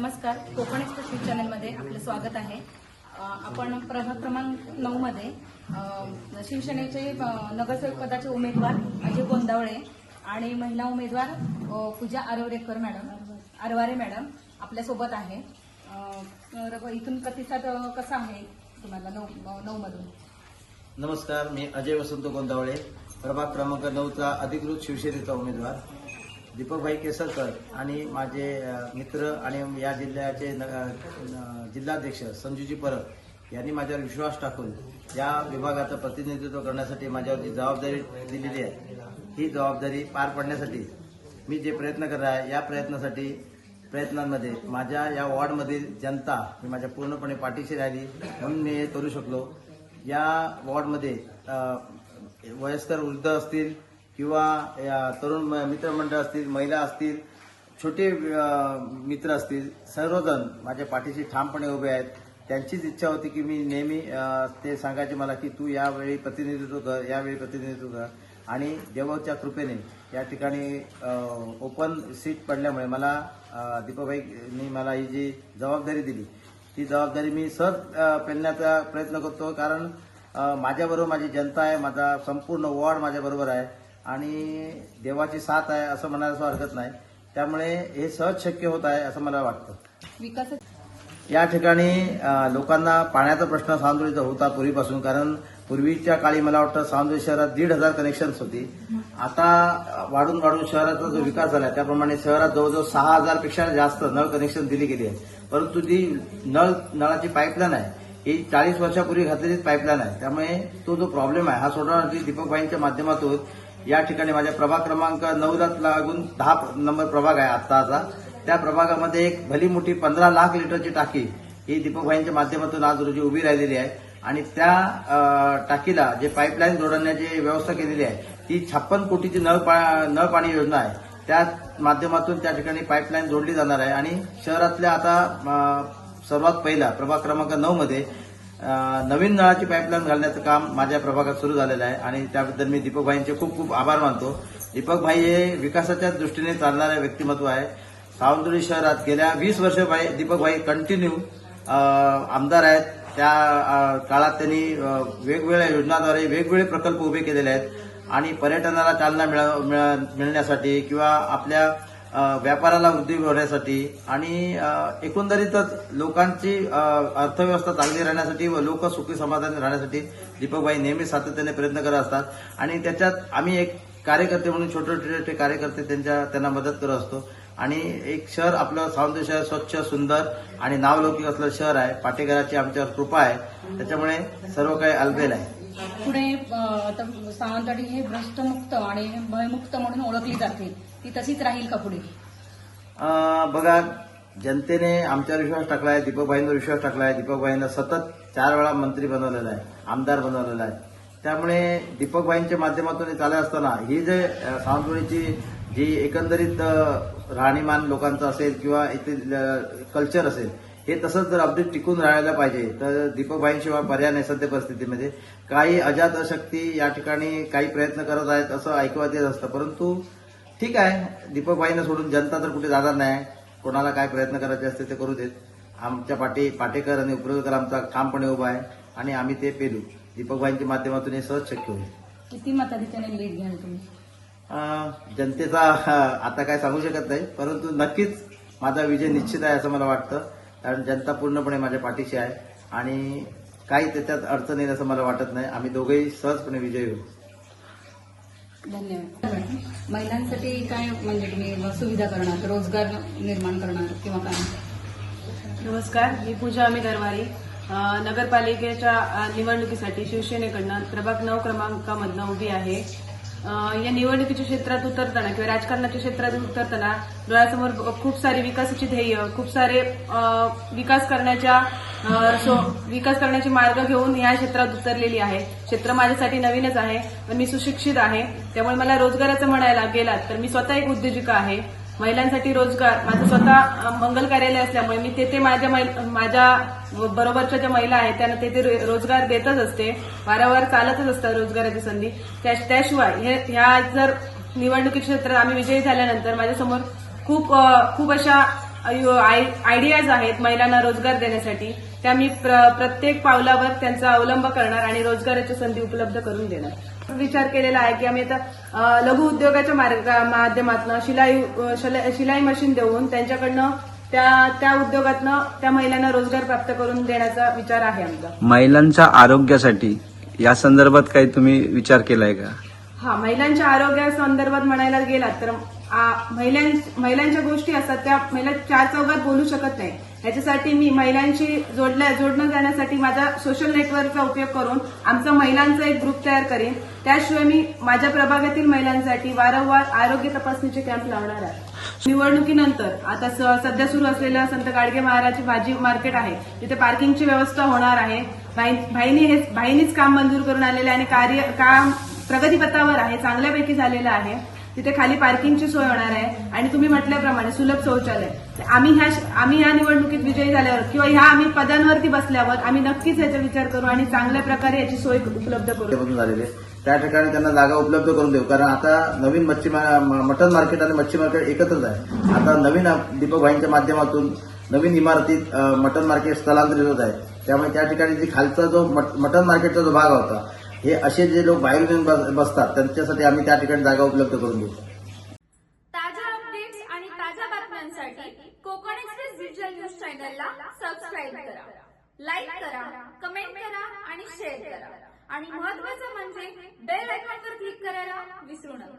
नमस्कार. Konkan express news चॅनलमध्ये आपलं स्वागत आहे. आपण प्रभाग क्रमांक नऊ मध्ये शिवसेनेचे अ, नगरसेवक पदाचे उमेदवार अजय गोंदावळे आणि महिला उमेदवार पूजा आरवरेकर मॅडम आरवारे मॅडम आपल्यासोबत आहे. तर इथून प्रतिसाद कसा आहे तुम्हाला नऊ नऊ मधून? नमस्कार मी अजय वसंत गोंदावळे प्रभाग क्रमांक नऊचा अधिकृत शिवसेनेचा उमेदवार. दीपकभाई केसरकर आणि माझे मित्र आणि या जिल्ह्याचे न- जिल्हाध्यक्ष संजूजी परब यांनी माझ्यावर विश्वास टाकून या विभागाचं प्रतिनिधित्व करण्यासाठी माझ्यावर जी जबाबदारी दिलेली आहे. ही जबाबदारी पार पाडण्यासाठी मी जे प्रयत्न करत आहे या प्रयत्नासाठी प्रयत्नांमध्ये माझ्या या वॉर्डमधील जनता ही माझ्या पूर्णपणे पाठीशी राहिली म्हणून मी हे करू शकलो. या वॉर्डमध्ये वयस्कर वृद्ध असतील किंवा या तरुण म- मित्रमंडळ असतील महिला असतील छोटे मित्र असतील सर्वजण माझ्या पाठीशी ठामपणे उभे आहेत. त्यांचीच इच्छा होती की मी नेहमी ते सांगायचे मला की तू यावेळी प्रतिनिधित्व कर यावेळी प्रतिनिधित्व कर. आणि देवाच्या कृपेने या ठिकाणी ओपन सीट पडल्यामुळे मला दीपकभाईनी दीपाबाईंनी मला ही जी जबाबदारी दिली ती जबाबदारी मी सहज पेलण्याचा प्रयत्न करतो. कारण माझ्याबरोबर माझी जनता आहे माझा संपूर्ण वॉर्ड माझ्याबरोबर आहे. आणि देवाची साथ आहे असं म्हणायला हरकत नाही. त्यामुळे हे सहज शक्य होत आहे असं मला वाटतं. विकास या ठिकाणी लोकांना पाण्याचा प्रश्न सावंतवाडीचा होता पूर्वीपासून कारण पूर्वीच्या काळी मला वाटतं सावंतवाडी शहरात दीड हजार कनेक्शन्स होती. आता वाढून वाढून शहराचा जो विकास झाला त्याप्रमाणे शहरात जवळजवळ सहा हजारपेक्षा जास्त नळ कनेक्शन दिली गेली आहे परंतु जी नळ नळाची पाईपलाईन आहे ही चाळीस वर्षापूर्वी घातलेलीच पाईपलाईन आहे. त्यामुळे तो जो प्रॉब्लेम आहे हा सोडवण्यासाठी दीपकबाईंच्या माध्यमातून या ठिकाणी माझ्या प्रभाग क्रमांक नऊला लागून दहा नंबर प्रभाग आहे आत्ताचा. त्या प्रभागामध्ये एक भली मोठी पंधरा लाख लिटरची टाकी ही दीपकभाईंच्या माध्यमातून आज रोजी उभी राहिलेली आहे. आणि त्या टाकीला जे पाईपलाईन जोडण्याची व्यवस्था केलेली आहे ती छप्पन कोटीची नळ पा- नळ पाणी योजना आहे. त्या माध्यमातून त्या ठिकाणी पाईपलाईन जोडली जाणार आहे. आणि शहरातल्या आता सर्वात पहिला प्रभाग क्रमांक नऊ मध्ये नवीन नळाची पाईपलाईन घालण्याचं काम माझ्या प्रभागात सुरू झालेलं आहे आणि त्याबद्दल मी दीपकभाईंचे खूप खूप आभार मानतो. दीपकभाई हे विकासाच्या दृष्टीने चालणारे व्यक्तिमत्व आहे. सावंतवाडी शहरात गेल्या वीस वर्ष भाई दीपकभाई कंटिन्यू आमदार आहेत. त्या काळात त्यांनी वेगवेगळ्या योजनाद्वारे वेगवेगळे प्रकल्प उभे केलेले आहेत. आणि पर्यटनाला चालना मिळ- मिळण्यासाठी किंवा आपल्या व्यापाराला वृद्धी होण्यासाठी आणि एकंदरीतच लोकांची अर्थव्यवस्था चांगली राहण्यासाठी व लोक सुखी समाधानी राहण्यासाठी दीपकबाई नेहमी सातत्याने प्रयत्न करत असतात. आणि त्याच्यात आम्ही एक कार्यकर्ते म्हणून छोटे छोटे कार्यकर्ते त्यांच्या त्यांना मदत करत असतो. आणि एक शहर आपलं सावंत शहर स्वच्छ सुंदर आणि नावलौकिक असलेलं शहर आहे. पाटेकराची आमच्यावर कृपा आहे. त्याच्यामुळे सर्व काही अलबेल आहे. पुढे आता सावंतवाडी हे भ्रष्टमुक्त आणि भयमुक्त म्हणून ओळखली जाते. ती तशीच राहील का पुढे? बघा जनतेने आमच्यावर विश्वास टाकला आहे दीपकभाईंवर विश्वास टाकला आहे दीपकभाईंना सतत चार वेळा मंत्री बनवलेला आहे आमदार बनवलेला आहे. त्यामुळे दीपकभाईंच्या माध्यमातून चालत असताना ही जे सावंतवाडीची जी एकंदरीत राहणीमान लोकांचं असेल किंवा येथील कल्चर असेल हे तसंच जर अगदी टिकून राहायला पाहिजे तर दीपकभाईंशिवाय पर्याय नाही सध्या परिस्थितीमध्ये. काही अजात शक्ती या ठिकाणी काही प्रयत्न करत आहेत असं ऐकवत येत असतं. परंतु ठीक आहे दीपकबाईंना सोडून जनता तर कुठे जाणार नाही. कोणाला काय प्रयत्न करायचे असते ते करू देत. आमच्या पाठी पाटेकर आणि उपरोधकर आमचा ठामपणे उभा आहे आणि आम्ही ते पेलू. दीपकबाईंच्या माध्यमातून हे सहज शक्य होईल. किती मताधिक्याने लीड घ्याल तुम्ही? जनतेचा आता काय सांगू शकत नाही परंतु नक्कीच माझा विजय निश्चित आहे असं मला वाटतं. कारण जनता पूर्णपणे माझ्या पाठीशी आहे. आणि काही त्याच्यात अडचण येईल असं मला वाटत नाही. आम्ही दोघेही सहजपणे विजयी होऊ. धन्यवाद. महिलांसाठी काय म्हणजे तुम्ही सुविधा करणार रोजगार निर्माण करणार किंवा काय? नमस्कार मी पूजा अमित अरवारी अ, नगरपालिकेच्या निवडणुकीसाठी शिवसेनेकडनं प्रभाग नऊ क्रमांकामधनं उभी आहे. या निवडणुकीच्या क्षेत्रात उतरताना किंवा राजकारणाच्या क्षेत्रात उतरताना डोळ्यासमोर खूप सारी विकासाची ध्येय खूप सारे विकास करण्याच्या विकास करण्याचे मार्ग घेऊन या क्षेत्रात उतरलेली आहे. क्षेत्र माझ्यासाठी नवीनच आहे पण मी सुशिक्षित आहे. त्यामुळे मला रोजगाराचं म्हणायला गेलात तर मी स्वतः एक उद्योजिका आहे. महिलांसाठी रोजगार. माझं स्वतः मंगल कार्यालय असल्यामुळे मी तेथे माझ्या माझ्या बरोबरच्या ज्या महिला आहेत त्यांना तेथे रोजगार देतच असते. वारंवार चालतच असतात रोजगाराची संधी. त्याशिवाय हे ह्या जर निवडणुकी क्षेत्रात आम्ही विजयी झाल्यानंतर माझ्यासमोर खूप खूप अशा आयडियाज आहेत महिलांना रोजगार देण्यासाठी. त्या मी प्र- प्रत्येक पावलावर त्यांचा अवलंब करणार आणि रोजगाराच्या संधी उपलब्ध करून देणार. विचार केलेला आहे की आम्ही आता लघु उद्योगाच्या माध्यमातून शिलाई शिलाई मशीन देऊन त्यांच्याकडनं त्या त्या उद्योगातनं त्या महिलांना रोजगार प्राप्त करून देण्याचा विचार आहे आमचा. महिलांच्या आरोग्यासाठी या संदर्भात काही तुम्ही विचार केलाय का? हा महिलांच्या आरोग्यासंदर्भात म्हणायला गेलात तर महिलांच्या गोष्टी असतात त्या महिला चार चौघात बोलू शकत नाही. याच्यासाठी मी महिलांशी जोडल्या जोडणं जाण्यासाठी माझा सोशल नेटवर्कचा उपयोग करून आमचा महिलांचा एक ग्रुप तयार करेन. त्याशिवाय मी माझ्या प्रभागातील महिलांसाठी वारंवार आरोग्य तपासणीचे कॅम्प लावणार आहे. निवडणुकीनंतर आता सध्या सुरू असलेलं संत गाडगे महाराजची भाजी मार्केट आहे. तिथे पार्किंगची व्यवस्था होणार आहे. भाईनी हे भाईनीच काम मंजूर करून आलेले आणि कार्य काम प्रगतीपथावर आहे चांगल्यापैकी झालेलं आहे. तिथे खाली पार्किंगची सोय होणार आहे. आणि तुम्ही म्हटल्याप्रमाणे सुलभ शौचालय. आम्ही ह्या आम्ही ह्या निवडणुकीत विजयी झाल्यावर किंवा ह्या आम्ही पदांवरती बसल्यावर आम्ही नक्कीच याचा विचार करू आणि चांगल्या प्रकारे याची सोय उपलब्ध करू. झालेली त्या ठिकाणी त्यांना जागा उपलब्ध करून देऊ. कारण आता नवीन मच्छी मटन मार्केट आणि मच्छी मार्केट एकत्रच आहे. आता नवीन दीपक भाईंच्या माध्यमातून नवीन इमारतीत मटन मार्केट स्थलांतरित होत आहे. त्यामुळे त्या ठिकाणी जी खालचा जो मट- मटन मार्केटचा जो भाग होता हे असे जे लोक बाहेर येऊन बसतात त्यांच्यासाठी आम्ही त्या ठिकाणी जागा उपलब्ध करून देऊ. ताज्या अपडेट्स आणि ताज्या बातम्यांसाठी कोकण एक्सप्रेस डिजिटल न्यूज चॅनलला सबस्क्राईब करा. लाईक करा कमेंट करा आणि शेअर करा. आणि महत्वाचं म्हणजे बेल आयकॉनवर क्लिक करायला विसरू नका.